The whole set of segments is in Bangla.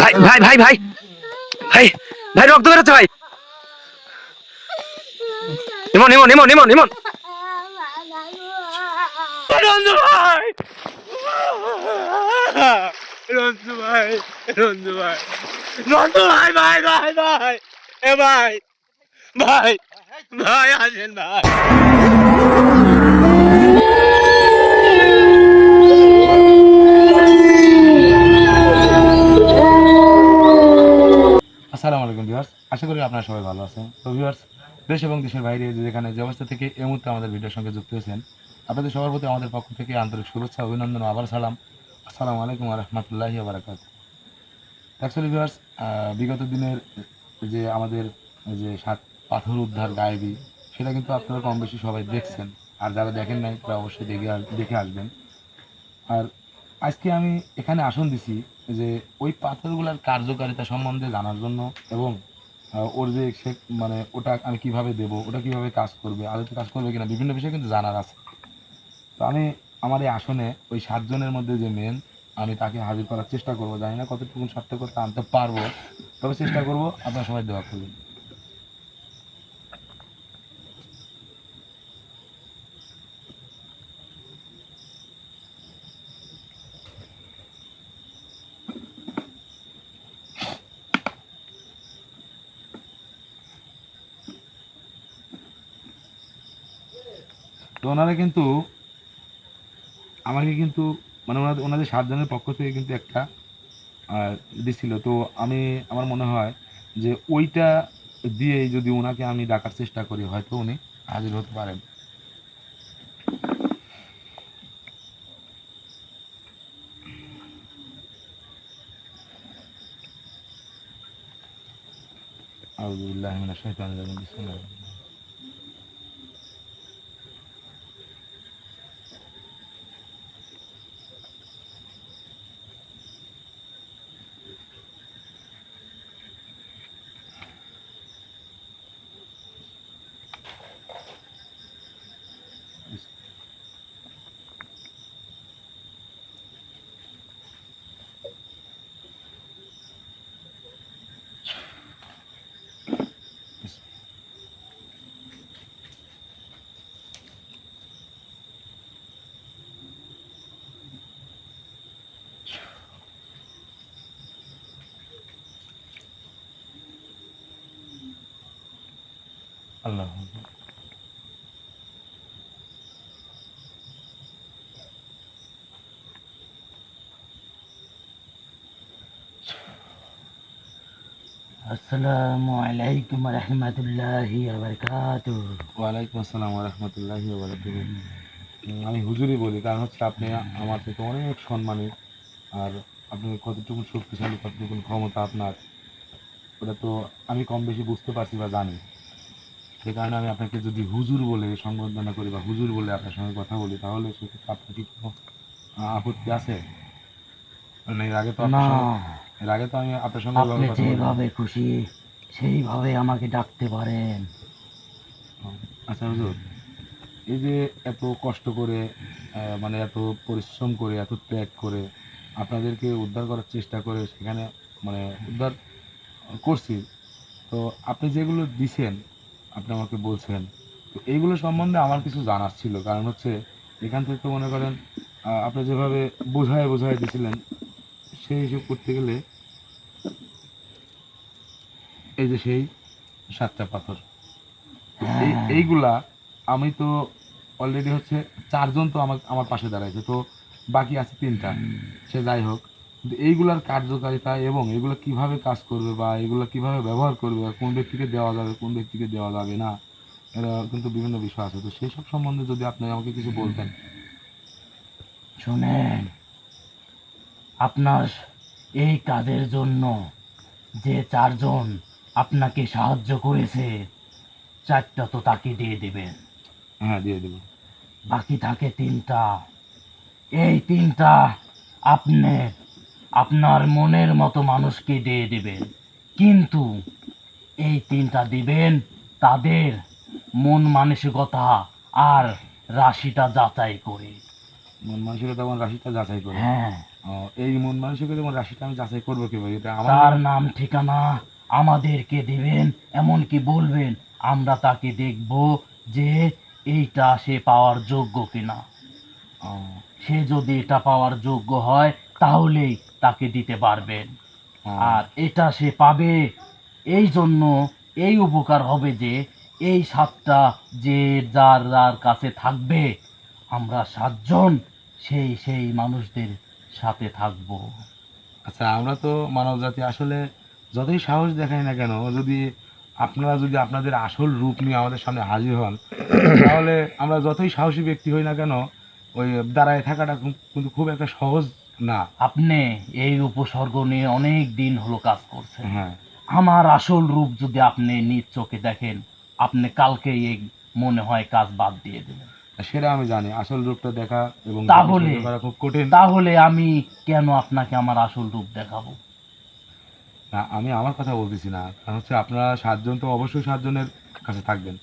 ভাই ভাই ভাই ভাই। ভাই ভাই, রক্ত বেরোচ্ছে, ভাই। নিমন নিমন নিমন নিমন নিমন। ভাই। রঞ্জু ভাই রঞ্জু ভাই। রঞ্জু ভাই ভাই ভাই ভাই। এ ভাই ভাই। ভাই, আসেন ভাই। আসসালামু আলাইকুম ভিউয়ার্স আশা করি আপনারা সবাই ভালো আছেন। তো ভিউয়ার্স দেশ এবং দেশের বাইরে যেখানে যে অবস্থা থেকে এই মুহূর্তে আমাদের ভিডিওর সঙ্গে যুক্ত হয়েছেন, আপনাদের সবার প্রতি আমাদের পক্ষ থেকে আন্তরিক শুভেচ্ছা, অভিনন্দন, আবার সালাম। আসসালামু আলাইকুম রহমতুল্লাহি বারাকাত অ্যাকচুয়ালি ভিউয়ার্স বিগত দিনের যে আমাদের যে সাত পাথর উদ্ধার গায়েবী সেটা কিন্তু আপনারা কম বেশি সবাই দেখছেন। আর যারা দেখেন নাই, তারা অবশ্যই দেখে দেখে আসবেন। আর আজকে আমি এখানে আসন দিছি যে ওই পাথরগুলোর কার্যকারিতা সম্বন্ধে জানার জন্য এবং ওর যে সে মানে ওটা আমি কীভাবে দেব, ওটা কীভাবে কাজ করবে, আদৌ কাজ করবে কিনা, বিভিন্ন বিষয়ে কিন্তু জানার আছে। তো আমি আমার এই আসনে ওই সাতজনের মধ্যে যে মেন আমি তাকে হাজির করার চেষ্টা করব। জানি না কতটুকু সার্থকতা আনতে পারব, তবে চেষ্টা করব আপনার সবাই দেওয়া করবেন তো ওনারা কিন্তু আমাকে কিন্তু মানে ওনাদের ওনাদের সাতজনের পক্ষ থেকে কিন্তু একটা দিছিল তো আমি, আমার মনে হয় যে ওইটা দিয়েই যদি ওনাকে আমি ডাকার চেষ্টা করি, হয়তো উনি হাজির হতে পারেন। আউযু বিল্লাহি মিনাশ আল্লাহ আসসালামু আলাইকুম রহমতুল্লাহি ওয়ালাইকুম আসসালাম রহমতুল্লাহি আমি হুজুরই বলি কারণ হচ্ছে আপনি আমার থেকে অনেক সম্মানী আর আপনি কতটুকু শক্তিশালী কতটুকু ক্ষমতা আপনার ওটা তো আমি কম বেশি বুঝতে পারছি বা জানি। সে কারণে আমি আপনাকে যদি হুজুর বলে সম্বোধনা করি বা হুজুর বলে আপনার সঙ্গে কথা বলি তাহলে সেক্ষেত্রে আপনার কি কোনো আপত্তি আছে? মানে এর আগে তো না। এর আগে তো আমি আপনার সঙ্গে আপনি যেভাবে খুশি সেইভাবে আমাকে ডাকতে পারেন। আচ্ছা হুজুর এই যে এত কষ্ট করে মানে এত পরিশ্রম করে এত ত্যাগ করে আপনাদেরকে উদ্ধার করার চেষ্টা করে সেখানে মানে উদ্ধার করছি তো আপনি যেগুলো দিছেন আপনি আমাকে বলছেন তো এইগুলো সম্বন্ধে আমার কিছু জানার ছিল। কারণ হচ্ছে এখান থেকে তো মনে করেন আপনি যেভাবে বোঝায় বোঝায় দিছিলেন সেই হিসেব করতে গেলে এই যে সেই সাতটা পাথর। হ্যাঁ, এইগুলা আমি তো অলরেডি হচ্ছে চারজন তো আমার আমার পাশে দাঁড়াইছে। তো বাকি আছে তিনটা। সে যাই হোক এইগুলার কার্যকারিতা এবং এগুলো কীভাবে কাজ করবে বা এগুলো কীভাবে ব্যবহার করবে বা কোন ব্যক্তিকে দেওয়া যাবে কোন ব্যক্তিকে দেওয়া যাবে না এরা কিন্তু বিভিন্ন বিষয় আছে। তো সেই সব সম্বন্ধে যদি আপনি আমাকে কিছু বলতেন। শুনেন আপনার এই কাজের জন্য যে চারজন আপনাকে সাহায্য করেছে চারটা তো তাকে দিয়ে দেবেন। হ্যাঁ দিয়ে দেবো। বাকি থাকে তিনটা। এই তিনটা আপনি আপনার মনের মতো মানুষকে দিয়ে দেবেন। কিন্তু এই তিনটা দিবেন তাদের মন মানসিকতা আর রাশিটা যাচাই করে। মন মানসিকতা আমার রাশিটা যাচাই করে? হ্যাঁ। এই মন মানসিকতা আমার রাশিটা আমি যাচাই করব কীভাবে? এটা আমার তার নাম ঠিকানা আমাদেরকে দিবেন এমনকি বলবেন আমরা তাকে দেখব যে এইটা সে পাওয়ার যোগ্য কিনা। সে যদি এটা পাওয়ার যোগ্য হয় তাহলেই তাকে দিতে পারবেন। আর এটা সে পাবে। এই জন্য এই উপকার হবে যে এই সাতটা যে যার যার কাছে থাকবে আমরা সাতজন সেই সেই মানুষদের সাথে থাকব। আচ্ছা আমরা তো মানব জাতি আসলে যতই সাহস দেখাই না কেন যদি আপনারা যদি আপনাদের আসল রূপ নিয়ে আমাদের সামনে হাজির হন তাহলে আমরা যতই সাহসী ব্যক্তি হই না কেন ওই দাঁড়ায় থাকাটা কিন্তু খুব একটা সহজ না। আপনি এই উপসর্গ নিয়ে অনেক দিন হলো কাজ করছেন। হ্যাঁ। আমার আসল রূপ যদি আপনি নিজ চোখে দেখেন আপনি কালকেই এই মনে হয় কাজ বাদ দিয়ে দেবেন সেটা আমি জানি আসল রূপটা দেখা এবং তাহলে- খুব কঠিন। তাহলে আমি কেন আপনাকে আমার আসল রূপ দেখাবো? না আমি আমার কথা বলতেছি না। কারণ হচ্ছে আপনারা সাতজন তো অবশ্যই সাতজনের কাছে থাকবেন।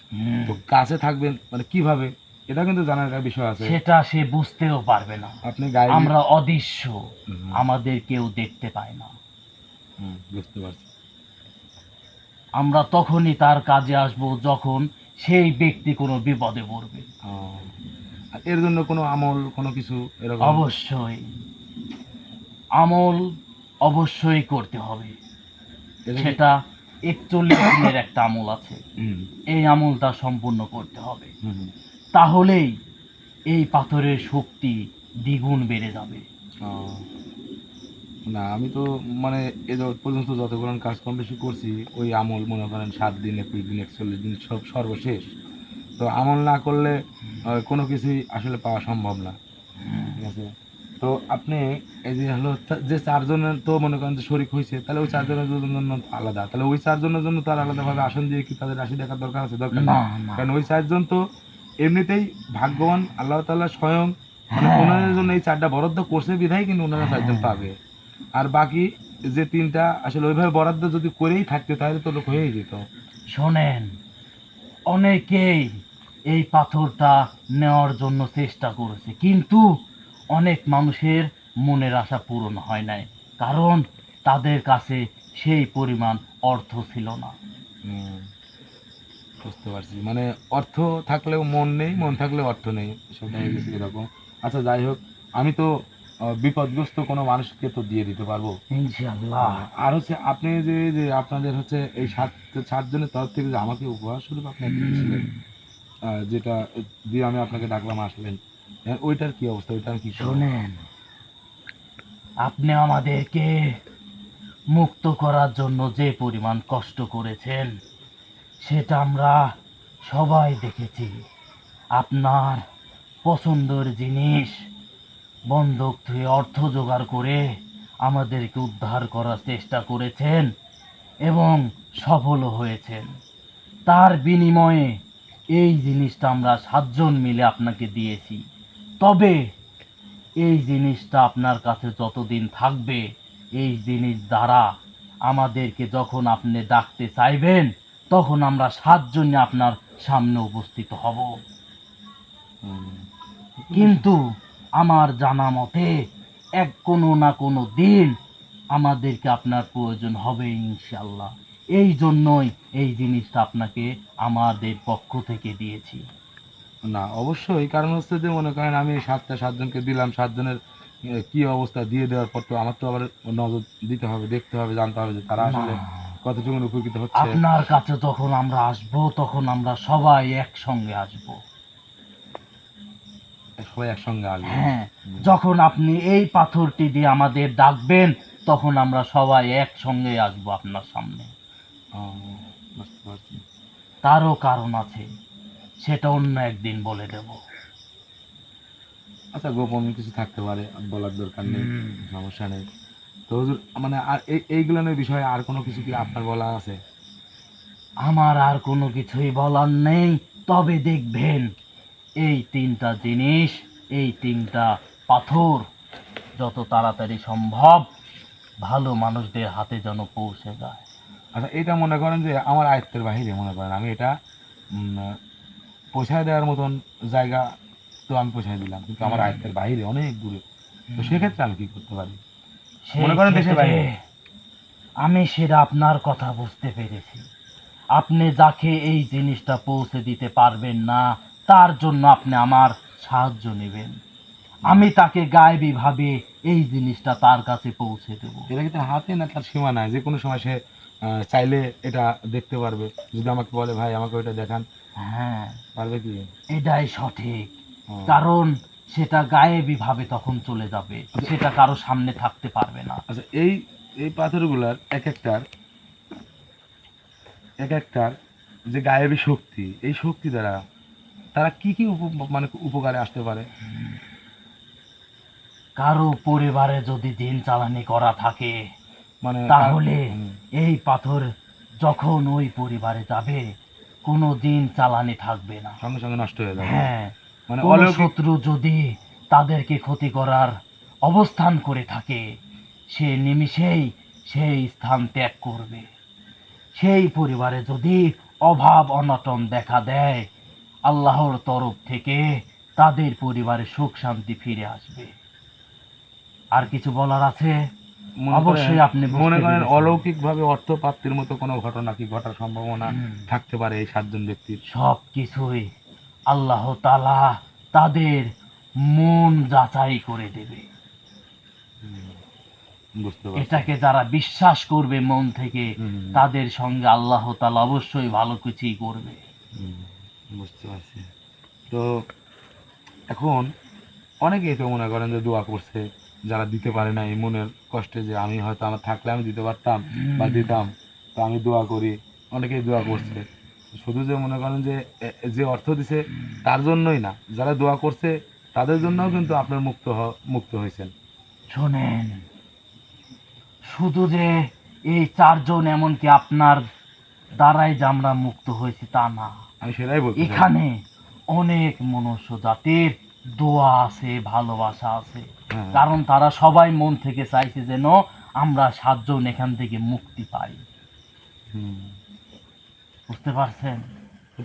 তো কাছে থাকবেন মানে কীভাবে? এটা কিন্তু জানার একটা বিষয় আছে। সেটা সে বুঝতেও পারবে না। আপনি আমরা অদৃশ্য আমাদের কেউ দেখতে পায় না। বুঝতে পারছি। আমরা তখনই তার কাজে আসব যখন সেই ব্যক্তি কোনো বিপদে পড়বে। এর জন্য কোনো আমল কোনো কিছু এরকম? অবশ্যই। আমল অবশ্যই করতে হবে। সেটা একচল্লিশ দিনের একটা আমল আছে। এই আমলটা সম্পূর্ণ করতে হবে। তাহলেই এই পাথরের শক্তি দ্বিগুণ বেড়ে যাবে। না আমি তো মানে এ পর্যন্ত যতগুলো কাজ কম বেশি করছি ওই আমল মনে করেন সাত দিন একুশ দিন একচল্লিশ দিন সব সর্বশেষ। তো আমল না করলে কোনো কিছুই আসলে পাওয়া সম্ভব না। ঠিক আছে? তো আপনি এই যে হলো যে চারজনের তো মনে করেন যে শরিক হয়েছে তাহলে ওই চারজনের জন্য আলাদা। তাহলে ওই চারজনের জন্য তো আর আলাদাভাবে আসন দিয়ে কি তাদের রাশি দেখার দরকার আছে? দরকার কারণ ওই চারজন তো এমনিতেই ভাগ্যবান আল্লাহ তাআলা স্বয়ং মানে হ্যাঁ। ওনাদের জন্য এই চারটা বরাদ্দ করছে বিধায় কিন্তু ওনারা চারজন পাবে। আর বাকি যে তিনটা আসলে ওইভাবে বরাদ্দ যদি করেই থাকতে তাহলে তো লোক হয়েই যেত। শোনেন অনেকেই এই পাথরটা নেওয়ার জন্য চেষ্টা করেছে কিন্তু অনেক মানুষের মনের আশা পূরণ হয় নাই কারণ তাদের কাছে সেই পরিমাণ অর্থ ছিল না। বুঝতে পারছি। মানে অর্থ থাকলেও মন নেই মন থাকলেও অর্থ নেই। সেটা হয়ে গেছে এরকম। আচ্ছা যাই হোক আমি তো বিপদগ্রস্ত কোনো মানুষকে তো দিয়ে দিতে পারব। ইনশাআল্লাহ। আর হচ্ছে আপনি যে যে আপনাদের হচ্ছে এই সাত সাতজনের তরফ থেকে যে আমাকে উপহার স্বরূপ আপনি দিয়েছিলেন, যেটা দিয়ে আমি আপনাকে ডাকলাম আসলেন। ওইটার কি অবস্থা? ওইটা আমি কি? শোনেন আপনি আমাদেরকে মুক্ত করার জন্য যে পরিমাণ কষ্ট করেছেন সেটা আমরা সবাই দেখেছি। আপনার পছন্দের জিনিস বন্ধক থেকে অর্থ জোগাড় করে আমাদেরকে উদ্ধার করার চেষ্টা করেছেন এবং সফলও হয়েছেন। তার বিনিময়ে এই জিনিসটা আমরা সাতজন মিলে আপনাকে দিয়েছি। তবে এই জিনিসটা আপনার কাছে যতদিন থাকবে, এই জিনিস দ্বারা আমাদেরকে যখন আপনি ডাকতে চাইবেন তখন আমরা সাতজনে আপনার সামনে উপস্থিত হব। কিন্তু আমার জানা মতে এক কোনো না কোনো দিন আমাদেরকে আপনার প্রয়োজন হবে ইনশাল্লাহ এই জন্যই এই জিনিসটা আপনাকে আমাদের পক্ষ থেকে দিয়েছি। না অবশ্যই। কারণ হচ্ছে যে মনে করেন আমি সাতটা সাতজনকে দিলাম সাতজনের কি অবস্থা দিয়ে দেওয়ার পর তো আমার তো আবার নজর দিতে হবে দেখতে হবে জানতে হবে যে তারা আসলে। কতটুকু উপকৃত হচ্ছে? আপনার কাছে যখন আমরা আসব তখন আমরা সবাই একসঙ্গে আসব। সবাই একসঙ্গে আসবে? হ্যাঁ যখন আপনি এই পাথরটি দিয়ে আমাদের ডাকবেন তখন আমরা সবাই একসঙ্গে আসব আপনার সামনে। তারও কারণ আছে সেটা অন্য একদিন বলে দেব। আচ্ছা গোপন কিছু থাকতে পারে বলার দরকার নেই। সমস্যা নেই। তো হুজুর মানে আর এই এইগুলোর বিষয়ে আর কোনো কিছু কি আপনার বলা আছে? আমার আর কোনো কিছুই বলার নেই তবে দেখবেন এই তিনটা জিনিস এই তিনটা পাথর যত তাড়াতাড়ি সম্ভব ভালো মানুষদের হাতে যেন পৌঁছে যায়। আচ্ছা এটা মনে করেন যে আমার আয়ত্তের বাহিরে মনে করেন আমি এটা পৌঁছায় দেওয়ার মতন জায়গা তো আমি পৌঁছাই দিলাম কিন্তু আমার আয়ত্তের বাইরে অনেক দূরে। তো সেক্ষেত্রে আমি কী করতে পারি? মনে করেন দেশের বাইরে। আমি সেটা আপনার কথা বুঝতে পেরেছি। আপনি যাকে এই জিনিসটা পৌঁছে দিতে পারবেন না তার জন্য আপনি আমার সাহায্য নেবেন। আমি তাকে গায়েবী ভাবে এই জিনিসটা তার কাছে পৌঁছে দেব। এটা কি তার হাতে না তার সীমা নাই? যে কোনো সময় সে চাইলে এটা দেখতে পারবে। যদি আমাকে বলে ভাই আমাকে ওইটা দেখান। হ্যাঁ। পারবে কি? এটাই সঠিক। কারণ সেটা গায়েবী ভাবে তখন চলে যাবে। সেটা কারও সামনে থাকতে পারবে না। আচ্ছা এই এই পাথরগুলার এক একটার এক একটার যে গায়েবী শক্তি এই শক্তি দ্বারা তারা কি কি মানে উপকারে আসতে পারে? কারও পরিবারে যদি দিন চালানি করা থাকে মানে তাহলে এই পাথর যখন ওই পরিবারে যাবে কোনো দিন চালানি থাকবে না। সঙ্গে সঙ্গে নষ্ট হয়ে যাবে। হ্যাঁ। মানে শত্রু যদি তাদেরকে ক্ষতি করার অবস্থান করে থাকে সে নিমিষেই সেই স্থান ত্যাগ করবে। সেই পরিবারে যদি অভাব অনটন দেখা দেয় আল্লাহর তরফ থেকে তাদের পরিবারে সুখ শান্তি ফিরে আসবে। আর কিছু বলার আছে? অবশ্যই আপনি মনে করেন পেরেছেন। অলৌকিক ভাবে অর্থ প্রাপ্তির মতো কোনো ঘটনা কি ঘটার সম্ভাবনা থাকতে পারে এই সাতজন ব্যক্তির? সব কিছুই আল্লাহ তালা তাদের মন যাচাই করে দেবে। এটাকে যারা বিশ্বাস করবে মন থেকে তাদের সঙ্গে আল্লাহ তালা অবশ্যই ভালো কিছুই করবে। বুঝতে পারছি। তো এখন অনেকেই তো মনে করেন যে দোয়া করছে যারা দিতে পারে না এই মনের কষ্টে যে আমি হয়তো আমার থাকলে আমি দিতে পারতাম বা দিতাম তো আমি দোয়া করি অনেকেই দোয়া করছে। শুধু যে মনে করেন যে যে অর্থ দিছে তার জন্যই না। যারা দোয়া করছে তাদের জন্যও কিন্তু আপনার মুক্ত মুক্ত হয়েছেন। শোনেন শুধু যে এই চারজন এমনকি আপনার দ্বারাই যে আমরা মুক্ত হয়েছি তা না। আমি সেটাই বলছি এখানে অনেক মনুষ্য জাতির দোয়া আছে ভালোবাসা আছে। হ্যাঁ। কারণ তারা সবাই মন থেকে চাইছে যেন আমরা সাতজন এখান থেকে মুক্তি পাই। হুম। বুঝতে পারছেন?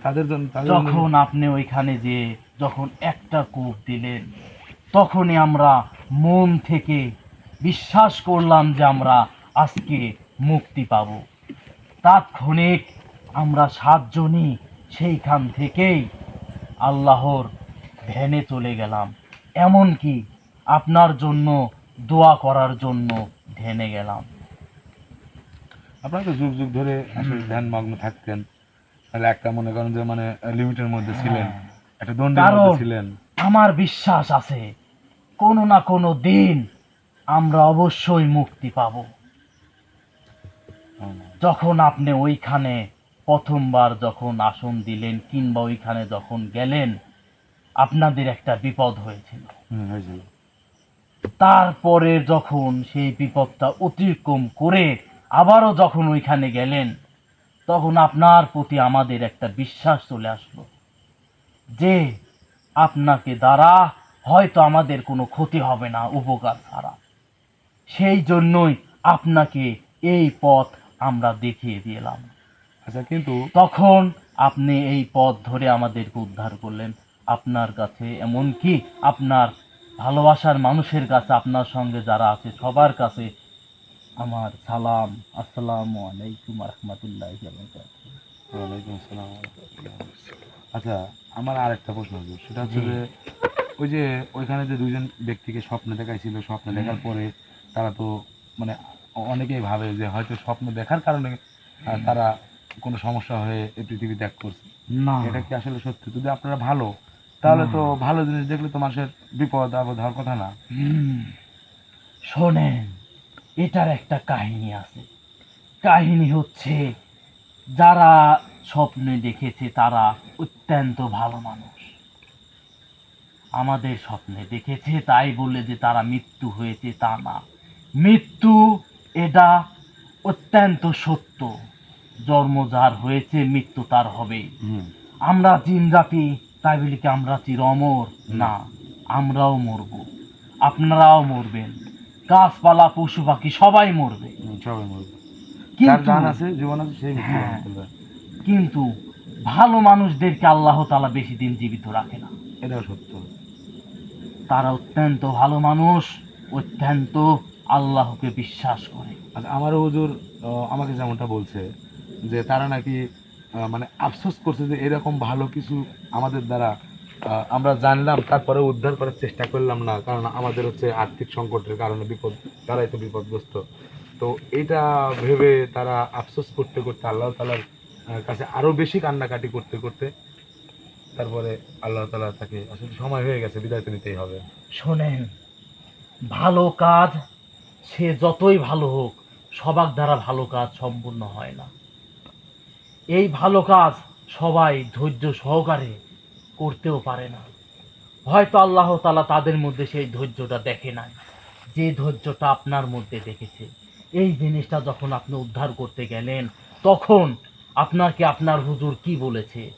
তাদের জন্য যখন আপনি ওইখানে যে যখন একটা কূপ দিলেন তখনই আমরা মন থেকে বিশ্বাস করলাম যে আমরা আজকে মুক্তি পাব। তাৎক্ষণিক আমরা সাতজনই সেইখান থেকেই আল্লাহর ধ্যানে চলে গেলাম। এমনকি আপনার জন্য দোয়া করার জন্য ধ্যানে গেলাম। আপনারা তো যুগ যুগ ধরে আসলে ধ্যান মগ্ন থাকতেন। তাহলে একটা মনে করেন যে মানে লিমিটের মধ্যে ছিলেন হ্যাঁ। একটা দণ্ডের মধ্যে ছিলেন। আমার বিশ্বাস আছে কোনো না কোনো দিন আমরা অবশ্যই মুক্তি পাব। যখন আপনি ওইখানে প্রথমবার যখন আসন দিলেন কিংবা ওইখানে যখন গেলেন আপনাদের একটা বিপদ হয়েছিল। তারপরে যখন সেই বিপদটা অতিক্রম করে আবারও যখন ওইখানে গেলেন তখন আপনার প্রতি আমাদের একটা বিশ্বাস চলে আসলো। যে আপনাকে দ্বারা হয়তো আমাদের কোনো ক্ষতি হবে না উপকার ছাড়া। সেই জন্যই আপনাকে এই পথ আমরা দেখিয়ে দিলাম। আচ্ছা কিন্তু তখন আপনি এই পথ ধরে আমাদেরকে উদ্ধার করলেন। আপনার কাছে এমনকি আপনার ভালোবাসার মানুষের কাছে আপনার সঙ্গে যারা আছে সবার কাছে আমার সালাম আসসালামু আলাইকুম রহমতুল্লাহ ওয়ালাইকুম আসসালাম আচ্ছা আমার আর একটা প্রশ্ন আছে। সেটা হচ্ছে যে ওই যে ওইখানে যে দুইজন ব্যক্তিকে স্বপ্ন দেখাইছিল স্বপ্ন দেখার পরে তারা তো মানে অনেকেই ভাবে যে হয়তো স্বপ্ন দেখার কারণে তারা কোনো সমস্যা হয়ে এই পৃথিবী ত্যাগ করছে। না। এটা কি আসলে সত্যি? যদি আপনারা ভালো তাহলে তো ভালো জিনিস দেখলে তো মানুষের বিপদ আপদ হওয়ার কথা না। শোনেন এটার একটা কাহিনী আছে। কাহিনী হচ্ছে যারা স্বপ্নে দেখেছে তারা অত্যন্ত ভালো মানুষ। আমাদের স্বপ্নে দেখেছে তাই বলে যে তারা মৃত্যু হয়েছে তা না। মৃত্যু এটা অত্যন্ত সত্য। জন্ম যার হয়েছে মৃত্যু তার হবে আমরা জিন জাতি তাই বলি কি আমরা চিরমর? না আমরাও মরব। আপনারাও মরবেন। গাছপালা পশু পাখি সবাই মরবে। সবাই মরবে। যার জান আছে জীবন আছে সেই হ্যাঁ। কিন্তু ভালো মানুষদেরকে আল্লাহ তালা বেশি দিন জীবিত রাখে না। এটাও সত্য। তারা অত্যন্ত ভালো মানুষ অত্যন্ত আল্লাহকে বিশ্বাস করে। আচ্ছা আমারও হুজুর আমাকে যেমনটা বলছে যে তারা নাকি মানে আফসোস করছে যে এরকম ভালো কিছু আমাদের দ্বারা আমরা জানলাম, তারপরে উদ্ধার করার চেষ্টা করলাম না, কারণ আমাদের হচ্ছে আর্থিক সংকটের কারণে বিপদ, তারাই তো বিপদগ্রস্ত। তো এটা ভেবে তারা আফসোস করতে করতে আল্লাহ তালার কাছে আরও বেশি কান্নাকাটি করতে করতে তারপরে আল্লাহ তালা তাকে, আসলে সময় হয়ে গেছে, বিদায় তো নিতেই হবে। শোনেন, ভালো কাজ, সে যতই ভালো হোক, সবার দ্বারা ভালো কাজ সম্পূর্ণ হয় না। এই ভালো কাজ সবাই ধৈর্য সহকারে করতেও পারে না। হয়তো আল্লাহ তালা তাদের মধ্যে সেই ধৈর্যটা দেখে নাই। যে ধৈর্যটা আপনার মধ্যে দেখেছে। এই জিনিসটা যখন আপনি উদ্ধার করতে গেলেন তখন আপনাকে আপনার হুজুর কি বলেছে?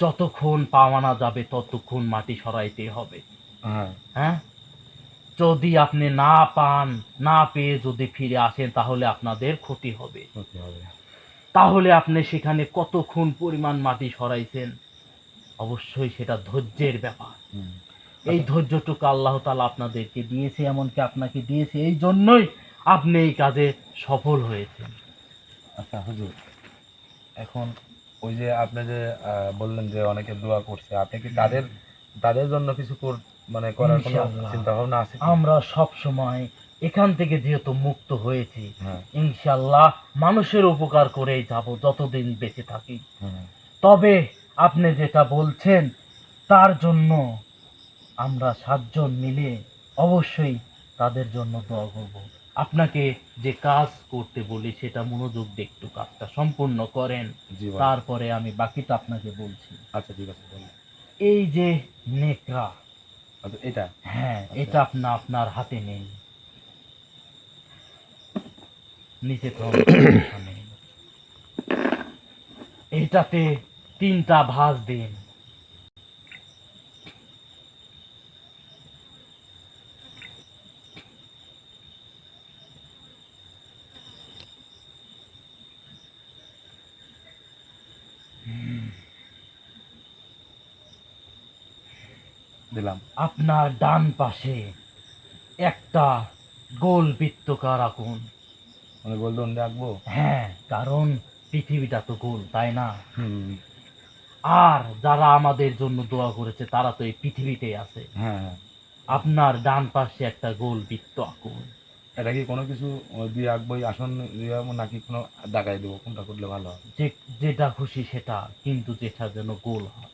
যতক্ষণ পাওয়ানা যাবে ততক্ষণ মাটি সরাইতে হবে। হ্যাঁ। হ্যাঁ? যদি আপনি না পান না পেয়ে যদি ফিরে আসেন তাহলে আপনাদের ক্ষতি হবে। তাহলে আপনি সেখানে কতক্ষণ পরিমাণ মাটি সরাইছেন? অবশ্যই সেটা ধৈর্যের ব্যাপার। এই ধৈর্যটুকু আল্লাহ তালা আপনাদেরকে দিয়েছে এমনকি আপনাকে দিয়েছে এই জন্যই আপনি এই কাজে সফল হয়েছেন। আচ্ছা হুজুর এখন ওই যে আপনি যে বললেন যে অনেকে দোয়া করছে আপনি কি তাদের তাদের জন্য কিছু কর মানে করার কোনো চিন্তা ভাবনা আছে আমরা সব সময় এখান থেকে যেহেতু মুক্ত হয়েছি হ্যাঁ। ইনশাল্লাহ মানুষের উপকার করেই যাব যতদিন বেঁচে থাকি। তবে আপনি যেটা বলছেন তার জন্য আমরা সাতজন মিলে অবশ্যই তাদের জন্য দোয়া করব। আপনাকে যে কাজ করতে বলি সেটা মনোযোগ দিয়ে একটু কাজটা সম্পূর্ণ করেন। তারপরে আমি বাকিটা আপনাকে বলছি। আচ্ছা ঠিক আছে এই যে নেকড়া। আচ্ছা এটা? হ্যাঁ এটা আপনা আপনার হাতে নেই। নিচে তো নেই। এইটাতে তিনটা ভাঁজ দিন। দিলাম। আপনার ডান পাশে একটা গোল বৃত্তকার আঁকুন। মানে গোল্ডন রাখব হ্যাঁ কারণ পৃথিবীটা তো গোল তাই না? হুম। আর যারা আমাদের জন্য দোয়া করেছে তারা তো এই পৃথিবীতে আছে। হ্যাঁ। আপনার ডান পাশে একটা গোল বৃত্ত আঁকুন। এটা কি কোনো কিছু দিয়ে আঁকবো আসন দিয়ে নাকি কোনো দাগাই দেবো? কোনটা করলে ভালো হয়? যে যেটা খুশি সেটা কিন্তু যেটা যেন গোল হয়।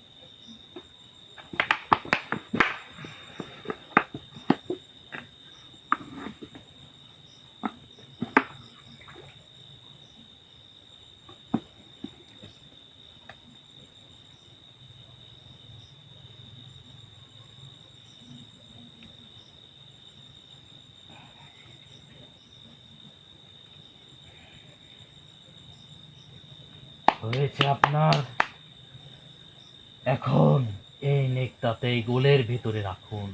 হয়েছে আপনার এখন এই নেকটাতে এই গোলের ভিতরে রাখুন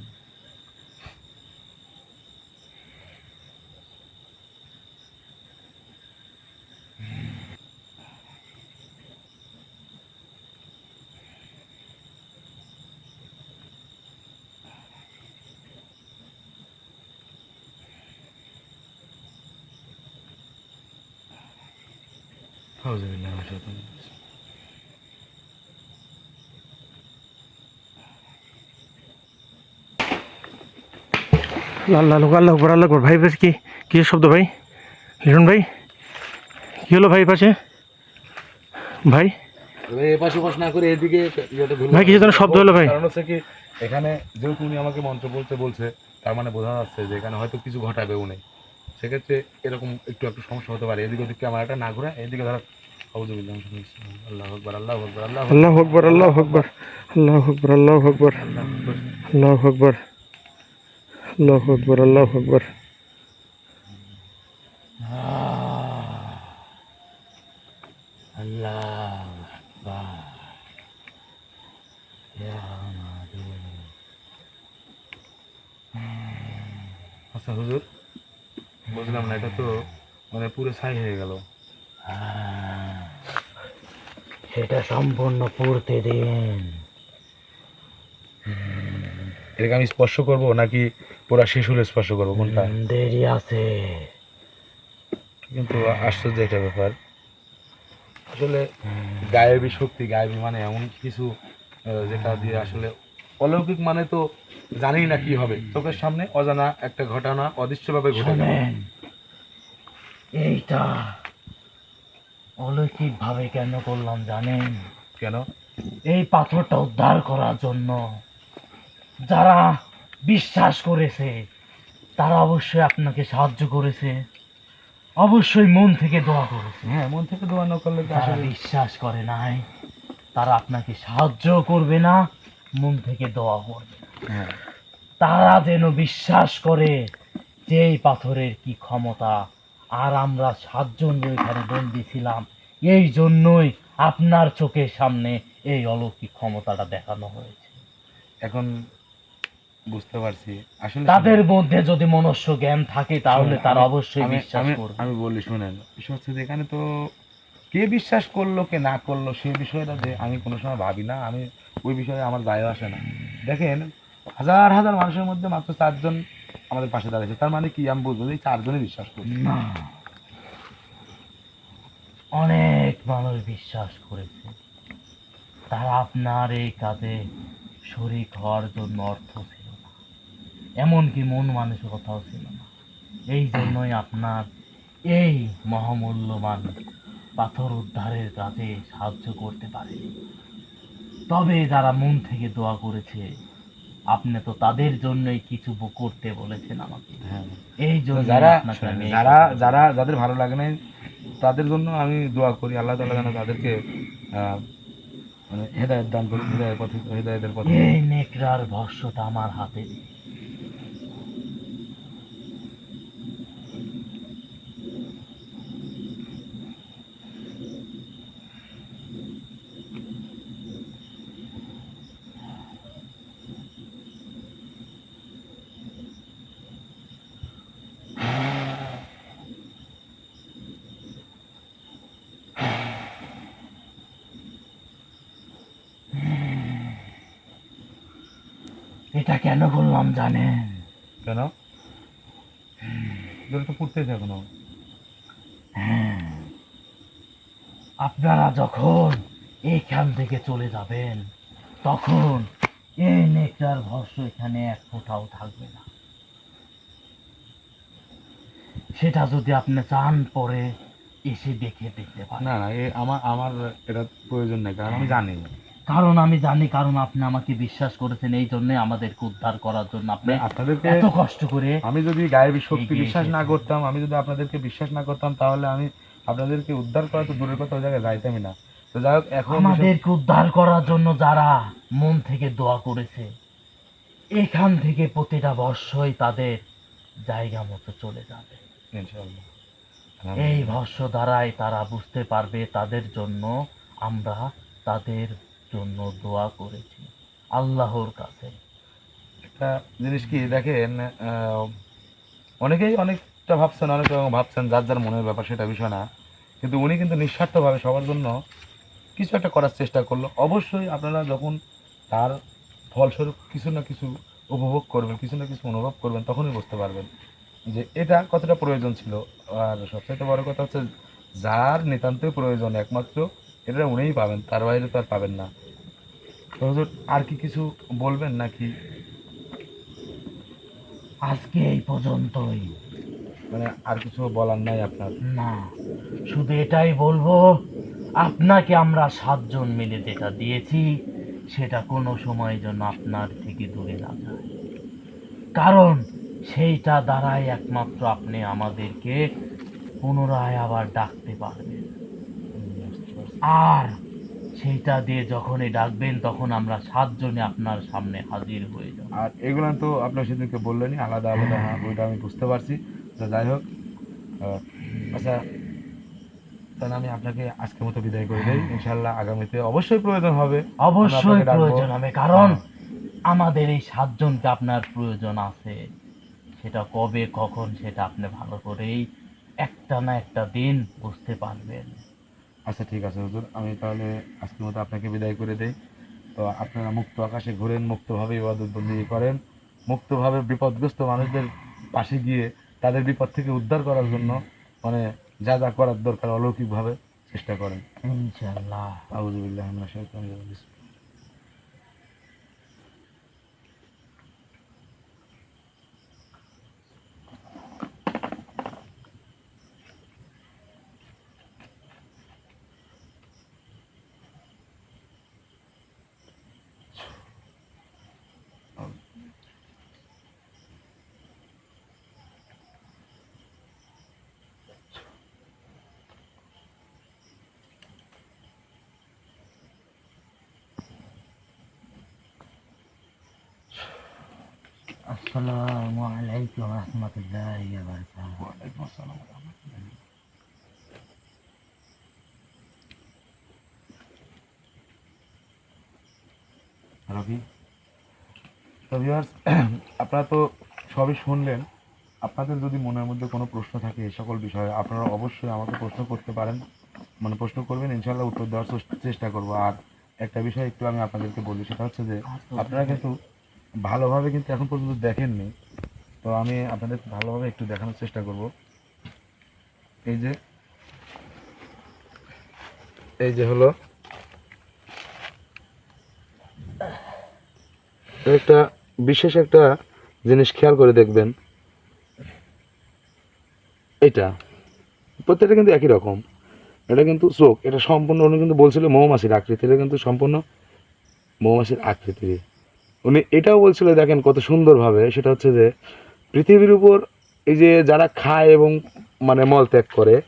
শাইতানির রাজিম। আল্লাহ লোক আল্লাহ আকবর আল্লাহ ভাই পাশে কি কি শব্দ ভাই? লিটন ভাই? কি হলো ভাই পাশে? ভাই? না করে এদিকে ভাই, কিছু যেন শব্দ হলো ভাই। কারণ হচ্ছে কি এখানে যেহেতু উনি আমাকে মন্ত্র বলতে বলছে তার মানে বোঝা যাচ্ছে যে এখানে হয়তো কিছু ঘটাবে উনি সেক্ষেত্রে এরকম একটু একটু সমস্যা হতে পারে। এদিকে ওদিকে আমার একটা না ঘুরে এদিকে ধরো আল্লাহু আকবার আল্লাহু আকবার আল্লাহু আকবার, আল্লাহ আকবর আল্লাহ আকবর আল্লাহ আকবর আল্লাহ আকবর আল্লাহু আকবর আল্লাহ আকবর আল্লাহ। আচ্ছা হুজুর বুঝলাম না এটা তো মানে পুরো ছাই হয়ে গেল। সেটা সম্পূর্ণ পড়তে দিন। এটাকে আমি স্পর্শ করব নাকি পুরা শিশুর স্পর্শ করব? কোনটা? দেরি আছে। কিন্তু আশ্চর্য একটা ব্যাপার। আসলে গায়েবী শক্তি গায়েবী মানে এমন কিছু যেটা দিয়ে আসলে অলৌকিক মানে তো জানি না কি হবে। চোখের সামনে অজানা একটা ঘটনা অদৃশ্যভাবে ঘটে। এইটা অলৌকিক ভাবে কেন করলাম জানেন? কেন? এই পাথরটা উদ্ধার করার জন্য। যারা বিশ্বাস করেছে তারা অবশ্যই আপনাকে সাহায্য করেছে। অবশ্যই মন থেকে দোয়া করেছে। হ্যাঁ মন থেকে দোয়া না করলে তারা বিশ্বাস করে নাই তারা আপনাকে সাহায্য করবে না মন থেকে দোয়া করবে হ্যাঁ। তারা যেন বিশ্বাস করে যে এই পাথরের কি ক্ষমতা আর আমরা সাতজন যে এখানে বন্দি ছিলাম এই জন্যই আপনার চোখের সামনে এই অলৌকিক ক্ষমতাটা দেখানো হয়েছে। এখন বুঝতে পারছি। আসলে তাদের মধ্যে যদি মনুষ্য জ্ঞান থাকে তাহলে তারা অবশ্যই বিশ্বাস করবে। আমি বলি শুনেন বিষয় হচ্ছে যে এখানে তো কে বিশ্বাস করল কে না করল সেই বিষয়টা যে আমি কোনো সময় ভাবি না। আমি ওই বিষয়ে আমার দায় আসে না। দেখেন হাজার হাজার মানুষের মধ্যে মাত্র চারজন আমাদের পাশে দাঁড়িয়েছে। তার মানে কি? আমি বলব যে এই চারজনই বিশ্বাস করছে না। অনেক মানুষ বিশ্বাস করেছে। তারা আপনার এই কাজে শরিক হওয়ার জন্য অর্থ ছিল না। এমনকি মন মানসিকতাও ছিল না। এই জন্যই আপনার এই মহামূল্যবান পাথর উদ্ধারের কাজে সাহায্য করতে পারেনি তবে যারা মন থেকে দোয়া করেছে আপনি তো তাদের জন্যই কিছু করতে বলেছেন আমাকে। হ্যাঁ। এই জন্য যারা যারা যারা যাদের ভালো লাগে নাই তাদের জন্য আমি দোয়া করি। আল্লাহ তাআলা যেন তাদেরকে আহ, মানে হেদায়েত দান করুন হেদায়েত পথে হেদায়েতের পথে। এই নেকড়ার ভস্যটা আমার হাতে দে। এটা কেন করলাম জানেন কেন? তো পড়তেছে এখনও হ্যাঁ। আপনারা যখন এইখান থেকে চলে যাবেন তখন এই নেকড়ার ভস্য এখানে এক ফোঁটাও থাকবে না। সেটা যদি আপনি চান পরে এসে দেখে দেখতে পারেন। না না এ আমার আমার এটা প্রয়োজন নেই কারণ আমি জানি। কারণ আমি জানি কারণ আপনি আমাকে বিশ্বাস করেছেন এই জন্য আমাদেরকে উদ্ধার করার জন্য। আপনি আপনাদেরকে এত কষ্ট করে আমি যদি গায়েবী শক্তি বিশ্বাস না করতাম আমি যদি আপনাদেরকে বিশ্বাস না করতাম তাহলে আমি আপনাদেরকে উদ্ধার করা তো দূরের কথা ওই জায়গায় যাইতামই না। তো যাই হোক এখন আমাদেরকে উদ্ধার করার জন্য যারা মন থেকে দোয়া করেছে এখান থেকে প্রতিটা বর্ষই তাদের জায়গা মতো চলে যাবে। ইনশাআল্লাহ। এই ভস্য দ্বারাই তারা বুঝতে পারবে তাদের জন্য আমরা তাদের জন্য দোয়া করেছি। আল্লাহর কাছে। একটা জিনিস কি, দেখেন অনেকেই অনেকটা ভাবছেন, অনেক রকম ভাবছেন যার যার মনের ব্যাপার সেটা বিষয় না। কিন্তু উনি কিন্তু নিঃস্বার্থভাবে সবার জন্য কিছু একটা করার চেষ্টা করল। অবশ্যই আপনারা যখন তার ফলস্বরূপ কিছু না কিছু উপভোগ করবেন, কিছু না কিছু অনুভব করবেন, তখনই বুঝতে পারবেন যে এটা কতটা প্রয়োজন ছিল। আর সবচেয়ে বড় কথা হচ্ছে, যার নিতান্তই প্রয়োজন একমাত্র এটা উনিই পাবেন তার বাইরে তো আর পাবেন না। তো হুজুর আর কি কিছু বলবেন নাকি? আজকে এই পর্যন্তই। মানে আর কিছু বলার নাই আপনার? না শুধু এটাই বলব আপনাকে আমরা সাতজন মিলে যেটা দিয়েছি সেটা কোনো সময়ের জন্য আপনার থেকে দূরে না যায়। কারণ সেইটা দ্বারাই একমাত্র আপনি আমাদেরকে পুনরায় আবার ডাকতে পারবেন। আর সেইটা দিয়ে যখনই ডাকবেন তখন আমরা সাতজনে আপনার সামনে হাজির হয়ে যাব। আর এগুলো তো আপনার সেদিনকে বললেনই আলাদা আলাদা হ্যাঁ। ওইটা আমি বুঝতে পারছি। তো যাই হোক আচ্ছা তাহলে আমি আপনাকে আজকের মতো বিদায় করে দিই। ইনশাল্লাহ আগামীতে অবশ্যই প্রয়োজন হবে। অবশ্যই প্রয়োজন হবে কারণ হ্যাঁ। আমাদের এই সাতজনকে আপনার প্রয়োজন আছে। সেটা কবে কখন সেটা আপনি ভালো করেই একটা না একটা দিন বুঝতে পারবেন। আচ্ছা ঠিক আছে হুজুর। আমি তাহলে আজকের মতো আপনাকে বিদায় করে দেই। তো আপনারা মুক্ত আকাশে ঘোরেন মুক্তভাবে ইবাদত বন্দি করেন মুক্তভাবে বিপদগ্রস্ত মানুষদের পাশে গিয়ে তাদের বিপদ থেকে উদ্ধার করার জন্য মানে যা যা করার দরকার অলৌকিকভাবে চেষ্টা করেন। ইনশাল্লাহ আউযুবিল্লাহি আসসালামু আলাইকুম রহমতুল্লাহ বারকাতুহু ওয়ালাইকুম আসসালাম ওয়া রাহমাতুল্লাহি। রবি তো আপনারা তো সবই শুনলেন। আপনাদের যদি মনের মধ্যে কোনো প্রশ্ন থাকে এই সকল বিষয়ে আপনারা অবশ্যই আমাকে প্রশ্ন করতে পারেন। মানে প্রশ্ন করবেন ইনশাল্লাহ উত্তর দেওয়ার চেষ্টা করব। আর একটা বিষয় একটু আমি আপনাদেরকে বলি সেটা হচ্ছে যে আপনারা কিন্তু ভালোভাবে কিন্তু এখন পর্যন্ত দেখেননি। তো আমি আপনাদের ভালোভাবে একটু দেখানোর চেষ্টা করব। এই যে এই যে হলো। একটা বিশেষ একটা জিনিস খেয়াল করে দেখবেন। এটা, প্রত্যেকটা কিন্তু একই রকম। এটা কিন্তু চোখ, এটা সম্পূর্ণ কিন্তু বলছিল মৌমাছির আকৃতি এটা কিন্তু সম্পূর্ণ মৌমাছির আকৃতি উনি এটাও বলছিল দেখেন কত সুন্দরভাবে সেটা হচ্ছে যে পৃথিবীর উপর এই যে যারা খায় এবং মানে মল ত্যাগ করে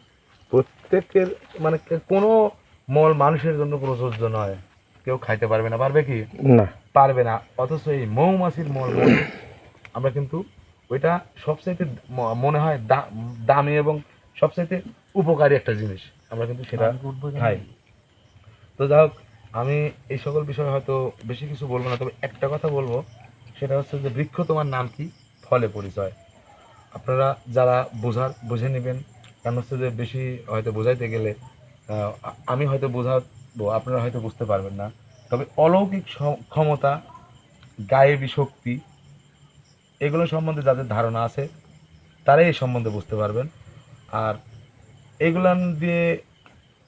প্রত্যেকের মানে কোনো মল মানুষের জন্য প্রযোজ্য নয়। কেউ খাইতে পারবে না পারবে কি? না। পারবে না। অথচ এই মৌমাছির মল আমরা কিন্তু ওইটা সবচাইতে ম- মনে হয় দা- দামি এবং সবচাইতে উপকারী একটা জিনিস। আমরা কিন্তু সেটা খাই। তো যাই হোক আমি এই সকল বিষয়ে হয়তো বেশি কিছু বলব না, তবে একটা কথা বলব, সেটা হচ্ছে যে বৃক্ষ তোমার নাম কি? ফলে পরিচয়। আপনারা যারা বোঝার, বুঝে নেবেন, কারণ হচ্ছে যে বেশি হয়তো বোঝাইতে গেলে আমি হয়তো বোঝাবো, আপনারা হয়তো বুঝতে পারবেন না। তবে অলৌকিক ক্ষমতা, গায়েবী শক্তি, এগুলো সম্বন্ধে যাদের ধারণা আছে, তারাই এই সম্বন্ধে বুঝতে পারবেন। আর এগুলো দিয়ে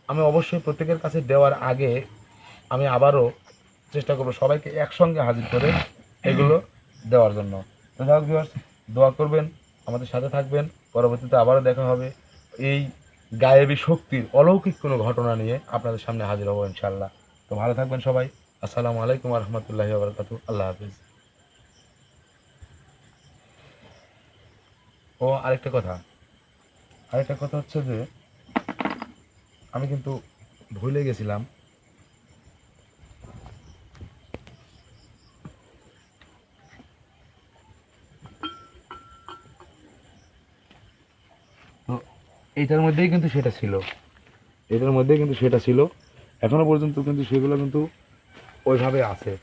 আমি অবশ্যই প্রত্যেকের কাছে দেওয়ার আগে আমি আবারও চেষ্টা করব সবাইকে একসঙ্গে হাজির করে এগুলো দেওয়ার জন্য। তো যাই হোক দোয়া করবেন, আমাদের সাথে থাকবেন। পরবর্তীতে আবারও দেখা হবে এই গায়েবী শক্তির অলৌকিক কোনো ঘটনা নিয়ে আপনাদের সামনে হাজির হব ইনশাল্লাহ তো ভালো থাকবেন সবাই। আসসালামু আলাইকুম রহমতুল্লাহি বারকাতু আল্লাহ হাফিজ। ও, আরেকটা কথা। আরেকটা কথা হচ্ছে যে, আমি কিন্তু ভুলে গেছিলাম এইটার মধ্যেই কিন্তু সেটা ছিল। এটার মধ্যেই কিন্তু সেটা ছিল। এখনও পর্যন্ত কিন্তু সেগুলো কিন্তু ওইভাবে আছে।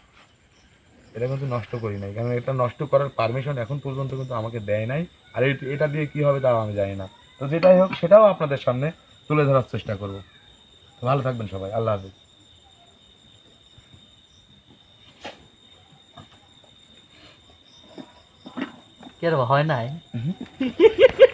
এটা কিন্তু নষ্ট করি নাই। কারণ এটা নষ্ট করার পারমিশন এখন পর্যন্ত কিন্তু আমাকে দেয় নাই। আর এট- দিয়ে কি হবে তাও আমি জানি না। তো যেটাই হোক সেটাও আপনাদের সামনে তুলে ধরার চেষ্টা করব। ভালো থাকবেন সবাই। আল্লাহ হাফিজ। কে রে, হয় নাই?